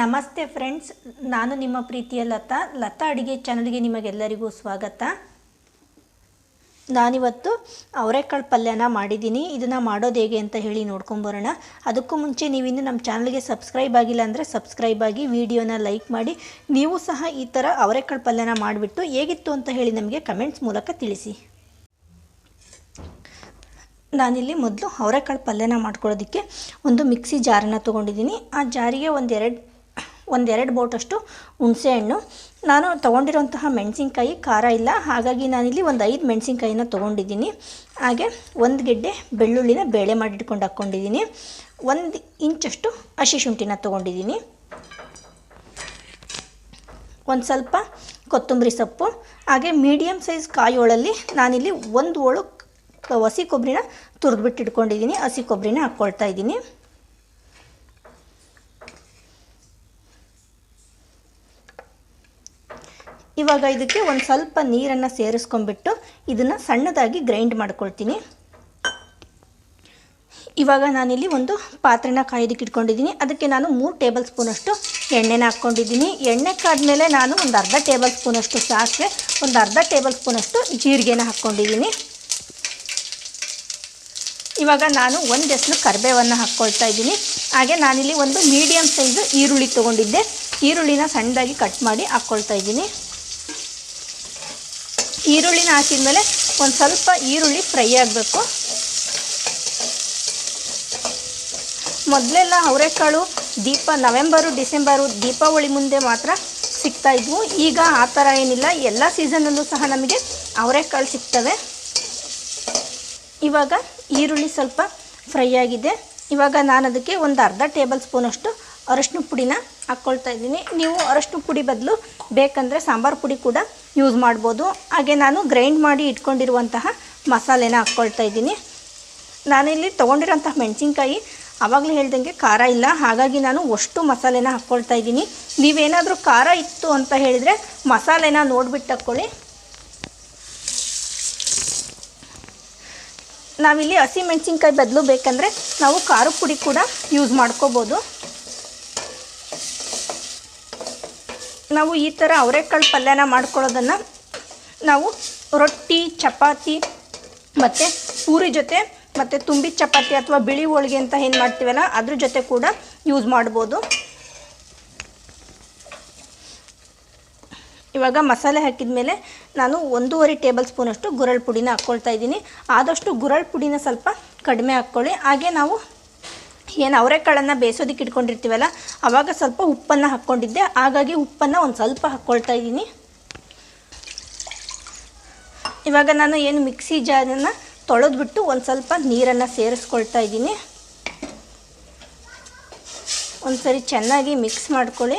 ನಮಸ್ತೆ ಫ್ರೆಂಡ್ಸ್, ನಾನು ನಿಮ್ಮ ಪ್ರೀತಿಯ ಲತಾ. ಲತಾ ಅಡುಗೆ ಚಾನಲ್ಗೆ ನಿಮಗೆಲ್ಲರಿಗೂ ಸ್ವಾಗತ. ನಾನಿವತ್ತು ಅವರೆಕಾಳು ಪಲ್ಯನ ಮಾಡಿದ್ದೀನಿ. ಇದನ್ನು ಮಾಡೋದು ಹೇಗೆ ಅಂತ ಹೇಳಿ ನೋಡ್ಕೊಂಬರೋಣ ಅದಕ್ಕೂ ಮುಂಚೆ ನೀವಿನ್ನು ನಮ್ಮ ಚಾನಲ್ಗೆ ಸಬ್ಸ್ಕ್ರೈಬ್ ಆಗಿಲ್ಲ ಅಂದರೆ ಸಬ್ಸ್ಕ್ರೈಬ್ ಆಗಿ ವಿಡಿಯೋನ ಲೈಕ್ ಮಾಡಿ. ನೀವು ಸಹ ಈ ಥರ ಅವರೆಕಾಳು ಪಲ್ಯನ ಮಾಡಿಬಿಟ್ಟು ಹೇಗಿತ್ತು ಅಂತ ಹೇಳಿ ನಮಗೆ ಕಮೆಂಟ್ಸ್ ಮೂಲಕ ತಿಳಿಸಿ. ನಾನಿಲ್ಲಿ ಮೊದಲು ಅವರೆಕಾಳು ಪಲ್ಯನ ಮಾಡ್ಕೊಳ್ಳೋದಕ್ಕೆ ಒಂದು ಮಿಕ್ಸಿ ಜಾರನ್ನು ತೊಗೊಂಡಿದ್ದೀನಿ. ಆ ಜಾರಿಗೆ ಒಂದೆರಡು ಒಂದೆರಡು ಬೋಟಷ್ಟು ಹುಣಸೆಹಣ್ಣು ನಾನು ತೊಗೊಂಡಿರೋಂತಹ ಮೆಣಸಿನ್ಕಾಯಿ ಖಾರ ಇಲ್ಲ. ಹಾಗಾಗಿ ನಾನಿಲ್ಲಿ ಒಂದು ಐದು ಮೆಣಸಿನ್ಕಾಯಿನ ತೊಗೊಂಡಿದ್ದೀನಿ. ಹಾಗೆ ಒಂದು ಗೆಡ್ಡೆ ಬೆಳ್ಳುಳ್ಳಿನ ಬೇಳೆ ಮಾಡಿಟ್ಕೊಂಡು ಹಾಕ್ಕೊಂಡಿದ್ದೀನಿ. ಒಂದು ಇಂಚಷ್ಟು ಹಸಿ ಶುಂಠಿನ ತೊಗೊಂಡಿದ್ದೀನಿ. ಒಂದು ಸ್ವಲ್ಪ ಕೊತ್ತಂಬರಿ ಸೊಪ್ಪು. ಹಾಗೆ ಮೀಡಿಯಮ್ ಸೈಜ್ ಕಾಯೋಳಲ್ಲಿ ನಾನಿಲ್ಲಿ ಒಂದು ಕ- ಹಸಿ ಕೊಬ್ಬರಿನ ತುರಿದ್ಬಿಟ್ಟು ಇಟ್ಕೊಂಡಿದ್ದೀನಿ ಹಸಿ ಕೊಬ್ಬರಿನ ಹಾಕ್ಕೊಳ್ತಾ ಇದ್ದೀನಿ. ಇವಾಗ ಇದಕ್ಕೆ ಒಂದು ಸ್ವಲ್ಪ ನೀರನ್ನು ಸೇರಿಸ್ಕೊಂಡ್ಬಿಟ್ಟು ಇದನ್ನು ಸಣ್ಣದಾಗಿ ಗ್ರೈಂಡ್ ಮಾಡ್ಕೊಳ್ತೀನಿ. ಇವಾಗ ನಾನಿಲ್ಲಿ ಒಂದು ಪಾತ್ರೆನ ಕಾಯೋದಕ್ಕೆ ಇಟ್ಕೊಂಡಿದ್ದೀನಿ. ಅದಕ್ಕೆ ನಾನು ಮೂರು ಟೇಬಲ್ ಸ್ಪೂನಷ್ಟು ಎಣ್ಣೆನ ಹಾಕ್ಕೊಂಡಿದ್ದೀನಿ. ಎಣ್ಣೆ ಕಾದ್ಮೇಲೆ ನಾನು ಒಂದು ಅರ್ಧ ಟೇಬಲ್ ಸ್ಪೂನಷ್ಟು ಸಾಸಿವೆ, ಒಂದು ಅರ್ಧ ಟೇಬಲ್ ಸ್ಪೂನಷ್ಟು ಜೀರಿಗೆನ ಹಾಕ್ಕೊಂಡಿದ್ದೀನಿ. ಇವಾಗ ನಾನು ಒಂದು ಎಸ್ಲು ಕರಿಬೇವನ್ನು ಹಾಕ್ಕೊಳ್ತಾ ಇದ್ದೀನಿ. ಹಾಗೆ ನಾನಿಲ್ಲಿ ಒಂದು ಮೀಡಿಯಮ್ ಸೈಜು ಈರುಳ್ಳಿ ತೊಗೊಂಡಿದ್ದೆ. ಈರುಳ್ಳಿನ ಸಣ್ಣದಾಗಿ ಕಟ್ ಮಾಡಿ ಹಾಕ್ಕೊಳ್ತಾ ಇದ್ದೀನಿ. ಈರುಳ್ಳಿನ ಹಾಕಿದ್ಮೇಲೆ ಒಂದು ಸ್ವಲ್ಪ ಈರುಳ್ಳಿ ಫ್ರೈ ಆಗಬೇಕು. ಮೊದಲೆಲ್ಲ ಅವರೆಕಾಳು ದೀಪ ನವೆಂಬರು, ಡಿಸೆಂಬರು, ದೀಪಾವಳಿ ಮುಂದೆ ಮಾತ್ರ ಸಿಗ್ತಾ ಇದ್ವು. ಈಗ ಆ ಥರ ಏನಿಲ್ಲ. ಎಲ್ಲ ಸೀಸನಲ್ಲೂ ಸಹ ನಮಗೆ ಅವರೆಕಾಳು ಸಿಗ್ತವೆ. ಇವಾಗ ಈರುಳ್ಳಿ ಸ್ವಲ್ಪ ಫ್ರೈ ಆಗಿದೆ. ಇವಾಗ ನಾನು ಅದಕ್ಕೆ ಒಂದು ಅರ್ಧ ಟೇಬಲ್ ಸ್ಪೂನಷ್ಟು ಅರಶಿನ ಪುಡಿನ ಹಾಕ್ಕೊಳ್ತಾ ಇದ್ದೀನಿ. ನೀವು ಅರಶಿನ ಪುಡಿ ಬದಲು ಬೇಕಂದರೆ ಸಾಂಬಾರು ಪುಡಿ ಕೂಡ ಯೂಸ್ ಮಾಡ್ಬೋದು. ಹಾಗೆ ನಾನು ಗ್ರೈಂಡ್ ಮಾಡಿ ಇಟ್ಕೊಂಡಿರುವಂತಹ ಮಸಾಲೆನ ಹಾಕ್ಕೊಳ್ತಾ ಇದ್ದೀನಿ. ನಾನಿಲ್ಲಿ ತೊಗೊಂಡಿರೋಂತಹ ಮೆಣಸಿನ್ಕಾಯಿ ಆವಾಗಲೇ ಹೇಳ್ದಂಗೆ ಖಾರ ಇಲ್ಲ. ಹಾಗಾಗಿ ನಾನು ಅಷ್ಟು ಮಸಾಲೆನ ಹಾಕ್ಕೊಳ್ತಾ ಇದ್ದೀನಿ. ನೀವೇನಾದರೂ ಖಾರ ಇತ್ತು ಅಂತ ಹೇಳಿದರೆ ಮಸಾಲೆನ ನೋಡಿಬಿಟ್ಟು ಹಾಕ್ಕೊಳ್ಳಿ ನಾವಿಲ್ಲಿ ಹಸಿ ಮೆಣಸಿನ್ಕಾಯಿ ಬದಲು ಬೇಕಂದರೆ ನಾವು ಖಾರ ಪುಡಿ ಕೂಡ ಯೂಸ್ ಮಾಡ್ಕೋಬೋದು. ನಾವು ಈ ಥರ ಅವರೆಕಾಳು ಪಲ್ಯನ ಮಾಡ್ಕೊಳ್ಳೋದನ್ನು ನಾವು ರೊಟ್ಟಿ, ಚಪಾತಿ ಮತ್ತು ಪೂರಿ ಜೊತೆ ಮತ್ತು ತುಂಬಿ ಚಪಾತಿ ಅಥವಾ ಬಿಳಿ ಹೋಳಿಗೆ ಅಂತ ಏನು ಮಾಡ್ತೀವಲ್ಲ ಅದ್ರ ಜೊತೆ ಕೂಡ ಯೂಸ್ ಮಾಡ್ಬೋದು. ಇವಾಗ ಮಸಾಲೆ ಹಾಕಿದ ಮೇಲೆ ನಾನು ಒಂದೂವರೆ ಟೇಬಲ್ ಸ್ಪೂನಷ್ಟು ಗುರಳ್ ಪುಡಿನ ಹಾಕ್ಕೊಳ್ತಾ ಇದ್ದೀನಿ. ಆದಷ್ಟು ಗುರಳ್ ಪುಡಿನ ಸ್ವಲ್ಪ ಕಡಿಮೆ ಹಾಕ್ಕೊಳ್ಳಿ. ಹಾಗೆ ನಾವು ಏನು ಅವರೆಕಾಳನ್ನು ಬೇಯಿಸೋದಕ್ಕೆ ಇಟ್ಕೊಂಡಿರ್ತೀವಲ್ಲ ಆವಾಗ ಸ್ವಲ್ಪ ಉಪ್ಪನ್ನು ಹಾಕ್ಕೊಂಡಿದ್ದೆ. ಹಾಗಾಗಿ ಉಪ್ಪನ್ನು ಒಂದು ಸ್ವಲ್ಪ ಹಾಕ್ಕೊಳ್ತಾ ಇದ್ದೀನಿ. ಇವಾಗ ನಾನು ಏನು ಮಿಕ್ಸಿ ಜಾರನ್ನು ತೊಳೆದ್ಬಿಟ್ಟು ಒಂದು ಸ್ವಲ್ಪ ನೀರನ್ನು ಸೇರಿಸ್ಕೊಳ್ತಾ ಇದ್ದೀನಿ. ಒಂದು ಸರಿ ಚೆನ್ನಾಗಿ ಮಿಕ್ಸ್ ಮಾಡ್ಕೊಳ್ಳಿ.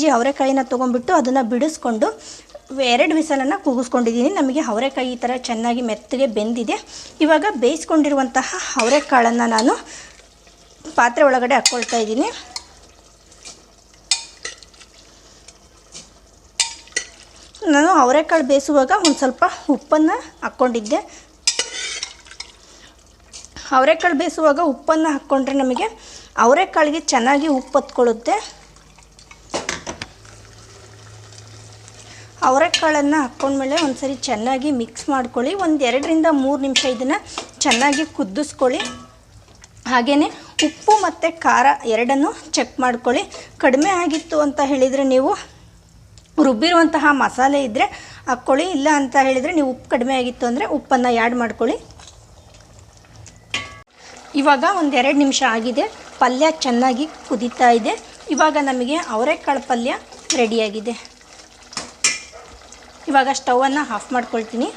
ಜಿ ಅವರೆಕಾಯಿನ ತೊಗೊಂಡ್ಬಿಟ್ಟು ಅದನ್ನು ಬಿಡಿಸ್ಕೊಂಡು ಎರಡು ವಿಸಲನ್ನು ಕೂಗಿಸ್ಕೊಂಡಿದ್ದೀನಿ. ನಮಗೆ ಅವರೆಕಾಯಿ ಈ ಥರ ಚೆನ್ನಾಗಿ ಮೆತ್ತಗೆ ಬೆಂದಿದೆ. ಇವಾಗ ಬೇಯಿಸ್ಕೊಂಡಿರುವಂತಹ ಅವರೆಕಾಳನ್ನು ನಾನು ಪಾತ್ರೆ ಒಳಗಡೆ ಹಾಕ್ಕೊಳ್ತಾ ಇದ್ದೀನಿ. ನಾನು ಅವರೆಕಾಳು ಬೇಯಿಸುವಾಗ ಒಂದು ಸ್ವಲ್ಪ ಉಪ್ಪನ್ನು ಹಾಕ್ಕೊಂಡಿದ್ದೆ. ಅವರೆಕಾಳು ಬೇಯಿಸುವಾಗ ಉಪ್ಪನ್ನು ಹಾಕ್ಕೊಂಡ್ರೆ ನಮಗೆ ಅವರೆಕಾಳಿಗೆ ಚೆನ್ನಾಗಿ ಉಪ್ಪು ಹತ್ಕೊಳ್ಳುತ್ತೆ ಅವರೆಕಾಳನ್ನು ಹಾಕ್ಕೊಂಡ್ಮೇಲೆ ಒಂದು ಸರಿ ಚೆನ್ನಾಗಿ ಮಿಕ್ಸ್ ಮಾಡ್ಕೊಳ್ಳಿ. ಒಂದು ಎರಡರಿಂದ ಮೂರು ನಿಮಿಷ ಇದನ್ನು ಚೆನ್ನಾಗಿ ಕುದಿಸ್ಕೊಳ್ಳಿ ಹಾಗೆಯೇ ಉಪ್ಪು ಮತ್ತು ಖಾರ ಎರಡನ್ನು ಚೆಕ್ ಮಾಡ್ಕೊಳ್ಳಿ. ಕಡಿಮೆ ಆಗಿತ್ತು ಅಂತ ಹೇಳಿದರೆ ನೀವು ರುಬ್ಬಿರುವಂತಹ ಮಸಾಲೆ ಇದ್ದರೆ ಹಾಕ್ಕೊಳ್ಳಿ. ಇಲ್ಲ ಅಂತ ಹೇಳಿದರೆ ನೀವು ಉಪ್ಪು ಕಡಿಮೆ ಆಗಿತ್ತು ಅಂದರೆ ಉಪ್ಪನ್ನು ಆ್ಯಡ್ ಮಾಡ್ಕೊಳ್ಳಿ. ಇವಾಗ ಒಂದು ಎರಡು ನಿಮಿಷ ಆಗಿದೆ. ಪಲ್ಯ ಚೆನ್ನಾಗಿ ಕುದೀತಾ ಇದೆ. ಇವಾಗ ನಮಗೆ ಅವರೆಕಾಳು ಪಲ್ಯ ರೆಡಿಯಾಗಿದೆ ಇವಾಗ ಸ್ಟವನ್ನು ಆಫ್ ಮಾಡ್ಕೊಳ್ತೀನಿ.